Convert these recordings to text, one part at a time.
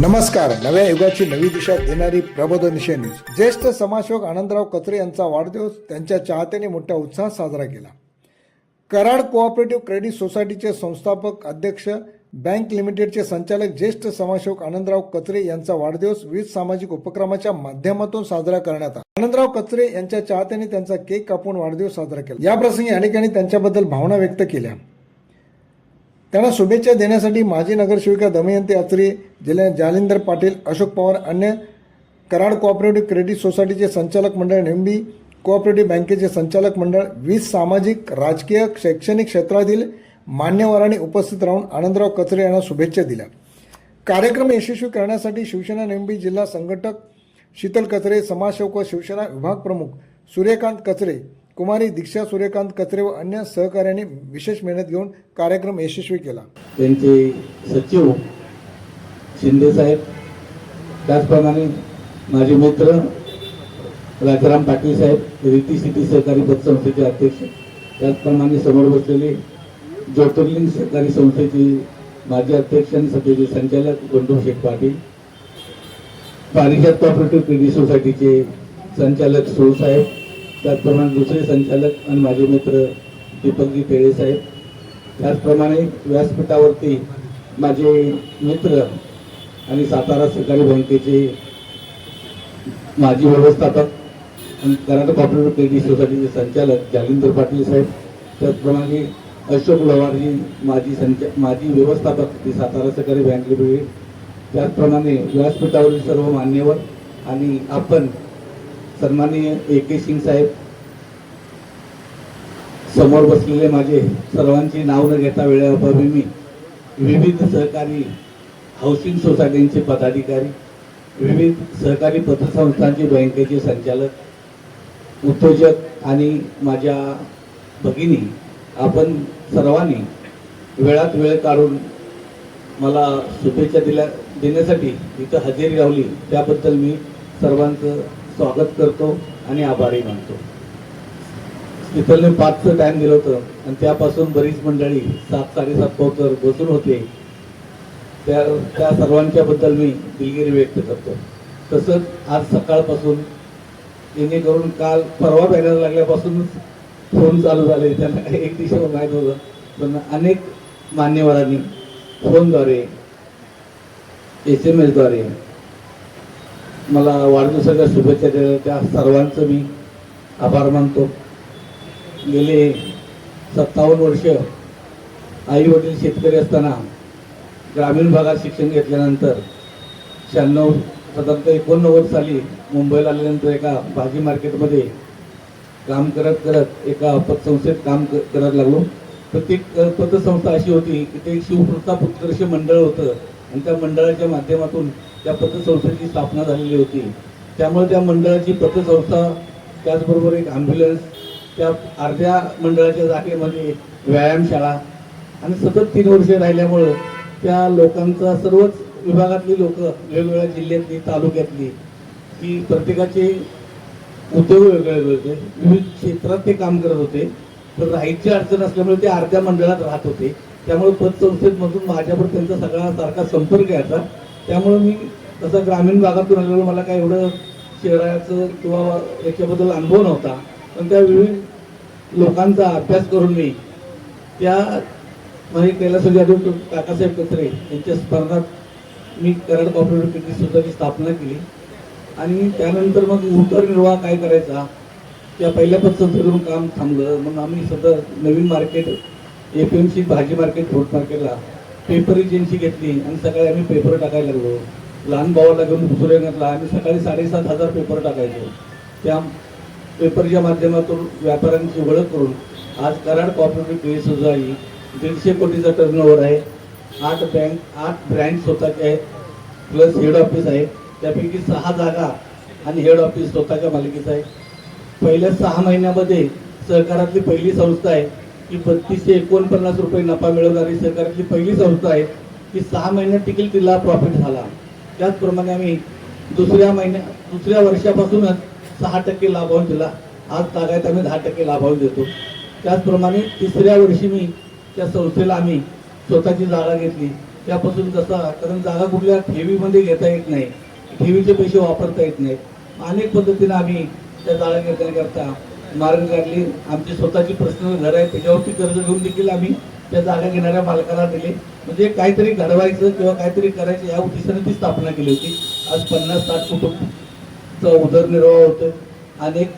नमस्कार. नव्या युगाची नवी दिशा देणारी प्रबोधनिशय न्यूज. ज्येष्ठ समाजसेवक आनंदराव कचरे यांचा वाढदिवस त्यांच्या चाहत्यांनी मोठ्या उत्साहात साजरा केला. कराड कोऑपरेटिव्ह क्रेडिट सोसायटीचे संस्थापक अध्यक्ष बँक लिमिटेडचे संचालक ज्येष्ठ समाजसेवक आनंदराव कचरे यांचा वाढदिवस विविध सामाजिक उपक्रमाच्या माध्यमातून साजरा करण्यात आला. आनंदराव कचरे यांच्या चाहत्यांनी त्यांचा केक कापून वाढदिवस साजरा केला. याप्रसंगी अनेकांनी त्यांच्याबद्दल भावना व्यक्त केल्या. त्यांना शुभेच्छा देण्यासाठी माजी नगरसेविका दमयंती आचरे जिल्ह्यात जालिंदर पाटील अशोक पवार अन्य कराड कोऑपरेटिव्ह क्रेडिट सोसायटीचे संचालक मंडळ नेमबी कोऑपरेटिव्ह बँकेचे संचालक मंडळ वीस सामाजिक राजकीय शैक्षणिक क्षेत्रातील मान्यवरांनी उपस्थित राहून आनंदराव कचरे यांना शुभेच्छा दिल्या. कार्यक्रम यशस्वी करण्यासाठी शिवसेना नेमबी जिल्हा संघटक शीतल कचरे समाजसेवक व शिवसेना विभाग प्रमुख सूर्यकांत कचरे कुमारी दीक्षा सूर्यकांत कचरे व अन्य सहकार्यांनी विशेष मेहनत घेऊन कार्यक्रम यशस्वी केला. त्यांचे सचिव शिंदे साहेब त्याचप्रमाणे माझे मित्र राजाराम पाटील साहेब रीती सिटी सहकारी पतसंस्थेचे अध्यक्ष त्याचप्रमाणे समोर बसलेले ज्योतिर्लिंग सहकारी संस्थेचे माजी अध्यक्ष आणि सभेचे संचालक बंडू शेख पाटील पारिजात कॉपरेटिव्ह क्रेडिट सोसायटीचे संचालक सुळ साहेब त्याचप्रमाणे दुसरे संचालक आणि माझे मित्र दीपकजी पेळे साहेब. त्याचप्रमाणे व्यासपीठावरती माझे मित्र आणि सातारा सहकारी बँकेचे माजी व्यवस्थापक आणि कर्नाटक कॉपरेटिव्ह क्रेडिट सोसायटीचे संचालक जालिंदर पाटील साहेब. त्याचप्रमाणे अशोक लवारजी माजी संचा माजी व्यवस्थापक ती सातारा सहकारी बँक लिमिटेड त्याचप्रमाणे व्यासपीठावरील सर्व मान्यवर आणि आपण सन्माननीय ए के सिंग साहेब. समोर बसलेले माझे सर्वांची नाव न घेता वेळेअभावी मी विविध सहकारी हाऊसिंग सोसायटींचे पदाधिकारी विविध सहकारी पतसंस्थांचे बँकेचे संचालक उद्योजक आणि माझ्या भगिनी आपण सर्वांनी वेळात वेळ काढून मला शुभेच्छा दिल्या देण्यासाठी इथं हजेरी लावली. त्याबद्दल मी सर्वांचं स्वागत करतो आणि आभारी मानतो. तिथले पाचचं टाइम दिलं होतं आणि त्यापासून बरीच मंडळी सात साडेसात पावतर बसून होते. त्या त्या सर्वांच्या बद्दल मी दिलगिरी व्यक्त करतो. तसंच आज सकाळपासून जेणेकरून काल परवा बॅनर लागल्यापासूनच फोन चालू झाले. त्यांना काही एक दिशेवर माहीत होतं पण अनेक मान्यवरांनी फोनद्वारे एस एम एसद्वारे मला वाढदिवसाच्या शुभेच्छा दिल्या त्या सर्वांचं मी आभार मानतो. गेले सत्तावन्न वर्ष आई वडील शेतकरी असताना ग्रामीण भागात शिक्षण घेतल्यानंतर शहाण्णव साधारणतः एकोणनव्वद साली मुंबईला आल्यानंतर एका भाजी मार्केटमध्ये काम करत करत एका पतसंस्थेत काम क- करायला लागलो. प्रत्येक पतसंस्था अशी होती की ते शिवप्रताप उत्कर्ष मंडळ होतं आणि त्या मंडळाच्या माध्यमातून त्या पतसंस्थेची स्थापना झालेली होती. त्यामुळे त्या मंडळाची पतसंस्था त्याचबरोबर एक ॲम्ब्युलन्स त्या अर्ध्या मंडळाच्या जागेमध्ये व्यायामशाळा आणि सतत तीन वर्षे राहिल्यामुळं त्या लोकांचा सर्वच विभागातली लोक वेगवेगळ्या जिल्ह्यातली तालुक्यातली की प्रत्येकाचे उद्योग वेगळे होते. विविध क्षेत्रात ते काम करत होते. तर राहायची अडचण असल्यामुळे ते अर्ध्या मंडळात राहत होते. त्यामुळे पतसंस्थेमधून माझ्यावर त्यांचा सगळा सारखा संपर्क यायचा. त्यामुळं मी तसं ग्रामीण भागातून आलेलो मला काय एवढं शहराचं किंवा याच्याबद्दल अनुभव नव्हता. पण त्यावेळी लोकांचा अभ्यास करून मी त्या म्हणजे कैलासवाडी जाधव काकासाहेब कचरे यांच्या स्पर्धात मी कराड कॉपरेटिव्ह क्रेडिट सोसायटी स्थापना केली. आणि त्यानंतर मग उदरनिर्वाह काय करायचा? त्या पहिल्या पतसंस्थेकडून काम थांबलं. मग आम्ही सध्या नवीन मार्केट एफ एम सी भाजी मार्केट फ्रूट मार्केटला पेपर एजन्सी घेतली आणि सकाळी आम्ही पेपर टाकायला लागलो. लहान भावाला घेऊन दुसऱ्या घातला आम्ही सकाळी साडेसात हजार पेपर टाकायचो. त्या पेपरच्या माध्यमातून व्यापाऱ्यांची ओळख करून आज कराड कॉपरेटिव्ह क्रेडिट सोसायटी दीडशे कोटीचा टर्नओव्हर आहे. आठ बँक आठ ब्रँच स्वतःचे आहेत. प्लस हेड ऑफिस आहे. त्यापैकी सहा जागा आणि हेड ऑफिस स्वतःच्या मालकीचं आहे. पहिल्या सहा महिन्यामध्ये सहकारातली पहिली संस्था आहे. की बत्तीसशे एकोणपन्नास रुपये नफा मिळवणारी सरकारची पहिली संस्था आहे की सहा महिन्यात टिकील तिला प्रॉफिट झाला. त्याचप्रमाणे आम्ही दुसऱ्या महिन्या दुसऱ्या वर्षापासूनच सहा टक्के लाभांश दिला. आज तागायत आम्ही दहा टक्के लाभांश देतो. त्याचप्रमाणे तिसऱ्या वर्षी मी त्या संस्थेला आम्ही स्वतःची जागा घेतली. त्यापासून कसा कारण जागा कुठल्या ठेवीमध्ये घेता येत नाही. ठेवीचे पैसे वापरता येत नाहीत अनेक पद्धतीने आम्ही त्या जागा घेण्याकरता मार्ग काढले आमची स्वतःची पर्सनल घर आहे त्याच्यावरती कर्ज घेऊन देखील आम्ही त्या जागा घेणाऱ्या मालकाला दिले. म्हणजे काहीतरी घडवायचं किंवा काहीतरी करायचं या उद्देशाने ती स्थापना केली होती. आज पन्नास साठ कुटुंबचा उदरनिर्वाह होतो अनेक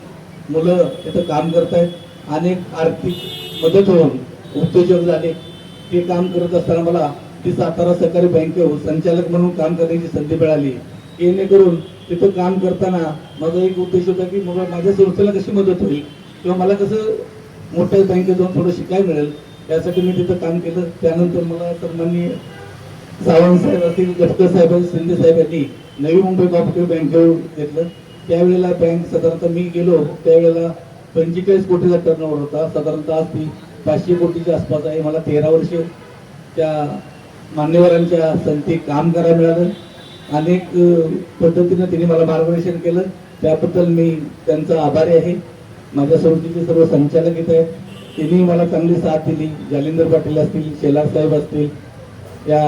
मुलं तिथं काम करत आहेत अनेक आर्थिक मदत होऊन उद्योजक झाले. ते काम करत असताना मला ती सातारा सहकारी बँकेवर संचालक म्हणून काम करण्याची संधी मिळाली. जेणेकरून तिथं काम करताना माझा एक उद्देश होता की मग माझ्या संस्थेला कशी मदत होईल? किंवा मला कसं मोठ्या बँकेत जाऊन थोडं शिकायला मिळेल? त्यासाठी मी तिथं काम केलं. त्यानंतर मला सन्माननीय सावंत साहेब असतील गटकर साहेब शिंदे साहेब यांनी नवी मुंबई कॉपरेटिव्ह बँकेवर घेतलं. त्यावेळेला बँक साधारणतः मी गेलो. त्यावेळेला पंचेचाळीस कोटीचा टर्नओव्हर होता. साधारणतः आज ती पाचशे कोटीच्या आसपास आहे. मला तेरा वर्ष त्या मान्यवरांच्या संधी काम करायला मिळालं. अनेक पद्धतीनं त्यांनी मला मार्गदर्शन केलं. त्याबद्दल मी त्यांचा आभारी आहे. माझ्या संस्थेचे सर्व संचालक इथे आहेत. त्यांनी मला चांगली साथ दिली. जालिंदर पाटील असतील शेलार साहेब असतील या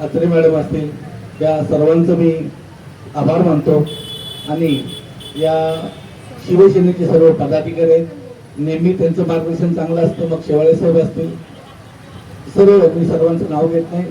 अत्रे मॅडम असतील या सर्वांचं मी आभार मानतो. आणि या शिवसेनेचे सर्व पदाधिकारी आहेत. नेहमी त्यांचं मार्गदर्शन चांगलं असतं. मग शेवाळे साहेब असतील. सर्व मी सर्वांचं नाव घेत नाही.